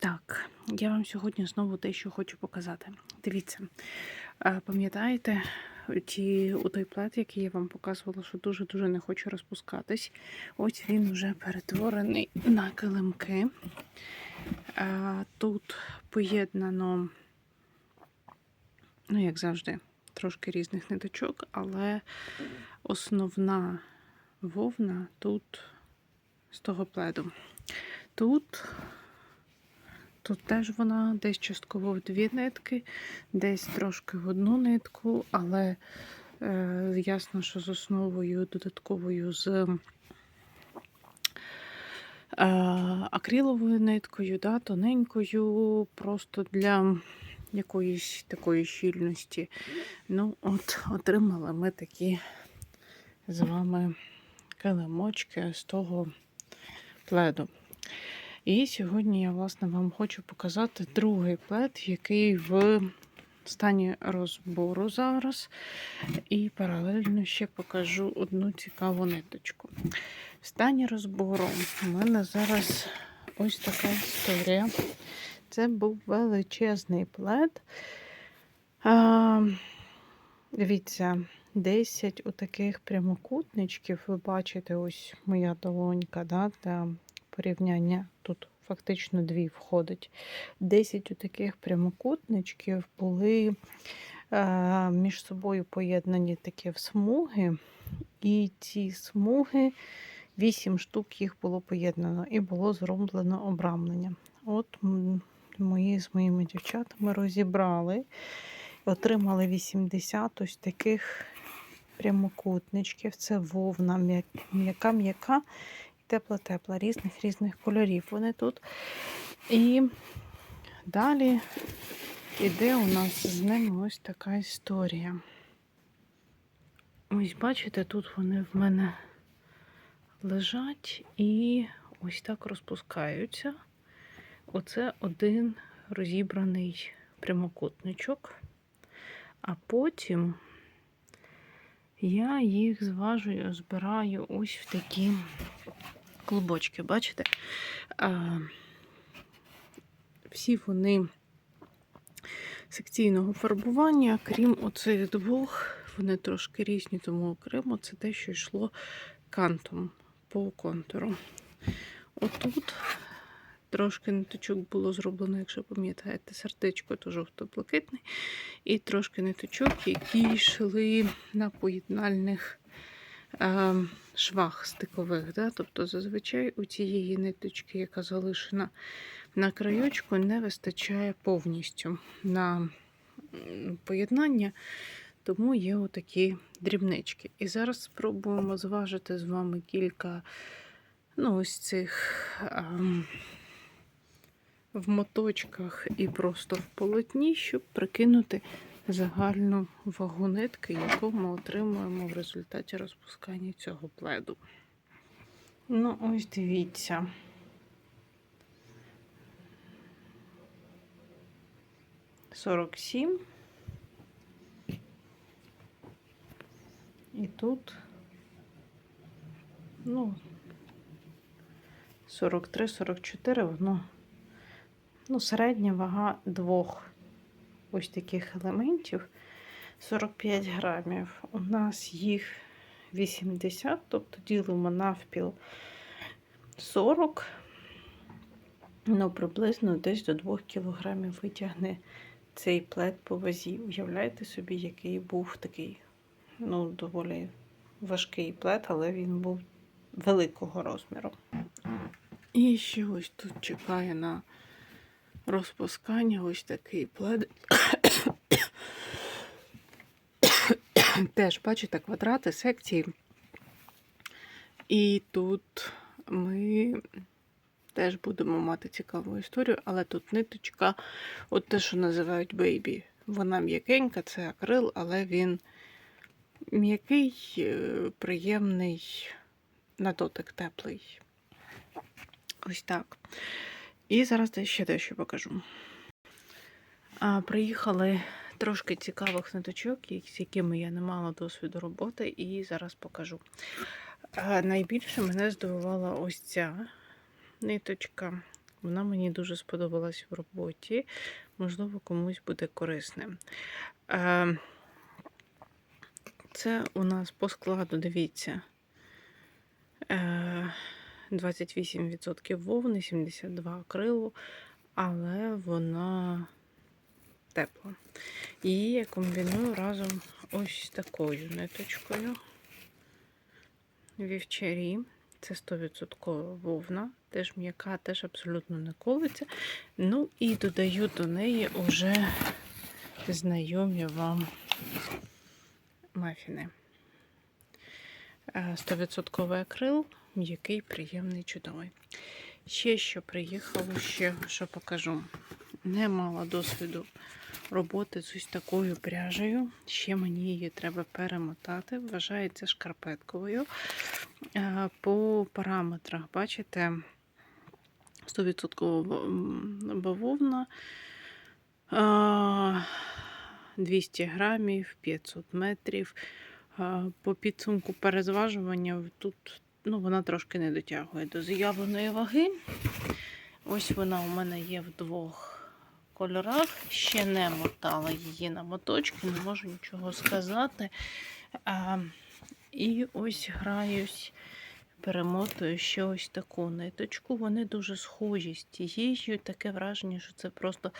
Так, я вам сьогодні знову дещо хочу показати. Дивіться, е, пам'ятаєте, ті, у той плед, який я вам показувала, що дуже-дуже не хоче розпускатись. Ось він вже перетворений на килимки. Е, Тут поєднано, ну, як завжди, трошки різних ниточок, але основна вовна тут з того пледу. Тут Тут теж вона десь частково в дві нитки, десь трошки в одну нитку, але е, ясно, що з основою додатковою з е, акриловою ниткою, да, тоненькою, просто для якоїсь такої щільності. Ну, от, отримали ми такі з вами килимочки з того пледу. І сьогодні я, власне, вам хочу показати другий плед, який в стані розбору зараз. І паралельно ще покажу одну цікаву ниточку. В стані розбору у мене зараз ось така історія. Це був величезний плед. А, Дивіться, 10 отаких прямокутничків. Ви бачите, ось моя долонька, да, для порівняння. Тут фактично дві входить. 10 таких прямокутничків були е, між собою поєднані такі смуги, і ці смуги, 8 штук їх було поєднано і було зроблено обрамлення. От мої з моїми дівчатами розібрали, отримали 80 ось таких прямокутничків. Це вовна, м'яка-м'яка тепла-тепла, різних різних кольорів вони тут. І далі іде у нас з ними ось така історія. Ось, бачите, тут вони в мене лежать і ось так розпускаються. Оце один розібраний прямокутничок, а потім я їх зважую, збираю ось в такі клубочки, бачите? А, Всі вони секційного фарбування, крім оцих двох, вони трошки різні, тому окремо це те, що йшло кантом по контуру. Отут трошки ниточок було зроблено, якщо пам'ятаєте, сердечко то жовто-блакитний, і трошки ниточок, які йшли на поєднальних швах стикових. Да? Тобто, зазвичай у цієї ниточки, яка залишена на краючку, не вистачає повністю на поєднання, тому є отакі дрібнички. І зараз спробуємо зважити з вами кілька ну, ось цих. Е, в моточках і просто в полотні, щоб прикинути загальну вагу нитки, яку ми отримуємо в результаті розпускання цього пледу. Ну, ось дивіться. Сорок сім. І тут, ну, 43-44, воно, ну, середня вага двох ось таких елементів 45 грамів. У нас їх 80, тобто ділимо навпіл 40, ну, приблизно десь до 2 кілограмів витягне цей плед по вазі. Уявляєте собі, який був такий, ну, доволі важкий плед, але він був великого розміру. І ще ось тут чекає на розпускання ось такий плед. Теж, бачите, квадрати, секції. І тут ми теж будемо мати цікаву історію, але тут ниточка, от те, що називають бейбі. Вона м'якенька, це акрил, але він м'який, е, приємний, на дотик теплий. Ось так. І зараз ще дещо покажу. А, Приїхали трошки цікавих ниточок, з якими я не мала досвіду роботи, і зараз покажу. А, Найбільше мене здивувала ось ця ниточка. Вона мені дуже сподобалась в роботі. Можливо, комусь буде корисним. Е, Це у нас по складу, дивіться. Е, 28% вовни, 72 акрилу, але вона тепла. Її я комбіную разом ось такою ниточкою. Вівчарі. Це 100% вовна, теж м'яка, теж абсолютно не колиться. Ну і додаю до неї уже знайомі вам мафіни. Е, 100% акрил, м'який, приємний, чудовий. Ще що приїхало, ще що покажу. Не мала досвіду роботи з ось такою пряжею. Ще мені її треба перемотати. Вважається шкарпетковою. Е, По параметрах, бачите, 100% бавовна, е, 200 грамів, 500 метрів. По підсумку перезважування тут ну, вона трошки не дотягує до заявленої ваги. Ось вона у мене є в двох кольорах. Ще не мотала її на моточки, не можу нічого сказати. А, і ось граюсь, перемотую ще ось таку ниточку. Вони дуже схожі з тією. Таке враження, що це просто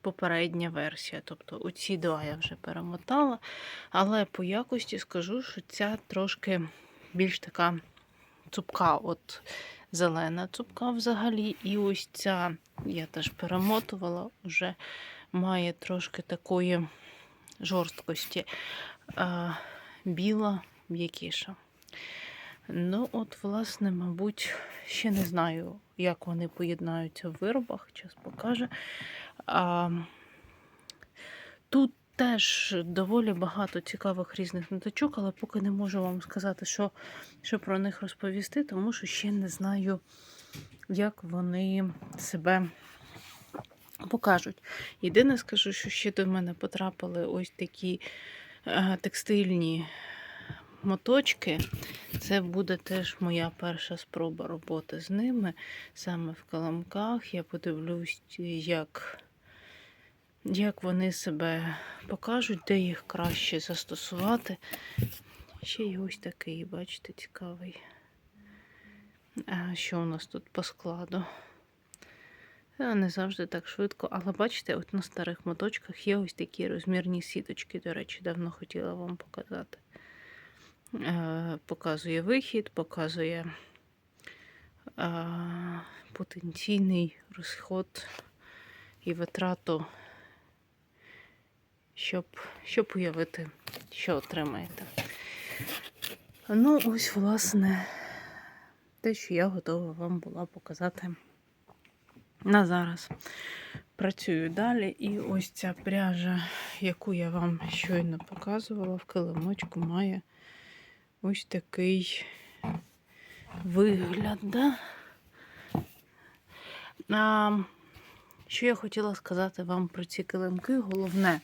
попередня версія. Тобто оці два я вже перемотала. Але по якості скажу, що ця трошки більш така цупка. От зелена цупка взагалі. І ось ця я теж перемотувала, вже має трошки такої жорсткості. А, біла, м'якіша. Ну, от, власне, мабуть, ще не знаю, як вони поєднаються в виробах, час покаже. Тут теж доволі багато цікавих різних ниточок, але поки не можу вам сказати, що, що про них розповісти, тому що ще не знаю, як вони себе покажуть. Єдине скажу, що ще до мене потрапили ось такі е, текстильні моточки. Це буде теж моя перша спроба роботи з ними, саме в каламках. Я подивлюсь, як, як вони себе покажуть, де їх краще застосувати. Ще є ось такий, бачите, цікавий. А що у нас тут по складу? Не завжди так швидко, але бачите, от на старих моточках є ось такі розмірні сіточки, до речі, давно хотіла вам показати. Е, Показує вихід, показує е, потенційний розход і витрату, щоб, щоб уявити, що отримаєте. Ну, ось, власне, те, що я готова вам була показати на зараз. Працюю далі. І ось ця пряжа, яку я вам щойно показувала в килимочку, має ось такий вигляд. Да? Що я хотіла сказати вам про ці килимки? Головне,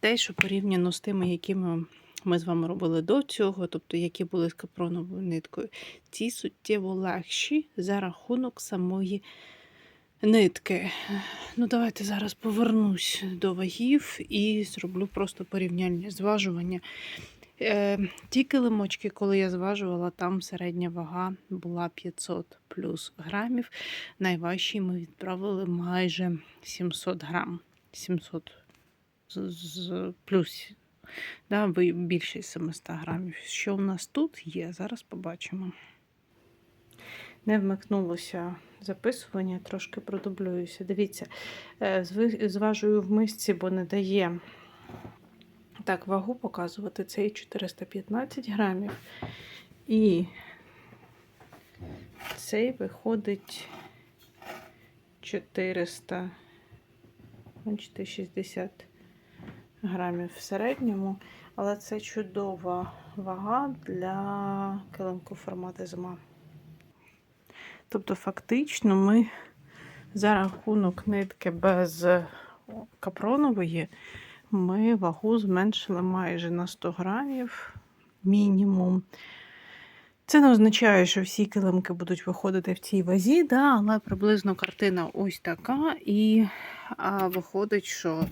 те, що порівняно з тими, якими ми з вами робили до цього, тобто які були з капроновою ниткою, ці суттєво легші за рахунок самої нитки. Ну, давайте зараз повернусь до вагів і зроблю просто порівняння зважування. Е, ті килимочки, коли я зважувала, там середня вага була 500 плюс грамів. Найважчі ми відправили майже 700 грам. 700 з, плюс да, більше 700 грамів. Що у нас тут є, зараз побачимо. Не вмикнулося записування, трошки продублююся. Дивіться, е, зважую в мисці, бо не дає так вагу показувати. Цей 415 грамів. І цей виходить 400, бачите, 60 грамів в середньому. Але це чудова вага для килимку формату зима. Тобто, фактично, ми за рахунок нитки без капронової ми вагу зменшили майже на 100 грамів мінімум. Це не означає, що всі килимки будуть виходити в цій вазі, да, але приблизно картина ось така. І а, виходить, що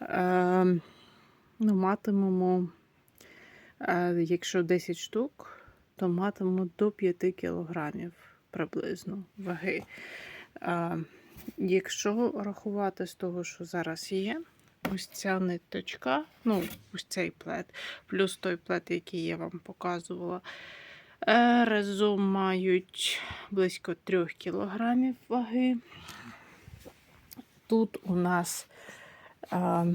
е, ну, матимемо, е, якщо 10 штук, то матимемо до 5 кілограмів приблизно ваги. Е, якщо рахувати з того, що зараз є, ось ця ниточка, ну, ось цей плет, плюс той плет, який я вам показувала. Е, Разом мають близько 3 кілограмів ваги. Тут у нас а,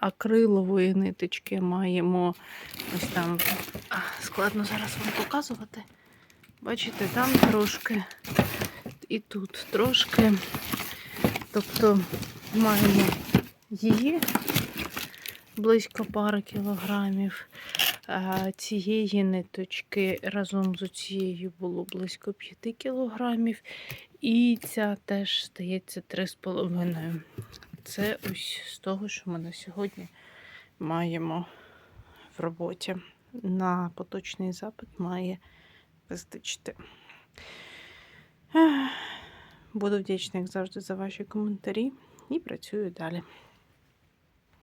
акрилової ниточки маємо ось там. Складно зараз вам показувати. Бачите, там трошки і тут трошки. Тобто маємо її близько пари кілограмів. Цієї ниточки разом з цією було близько 5 кілограмів. І ця теж здається 3,5. Це ось з того, що ми на сьогодні маємо в роботі. На поточний запит має вистачити. Буду вдячна, як завжди, за ваші коментарі і працюю далі.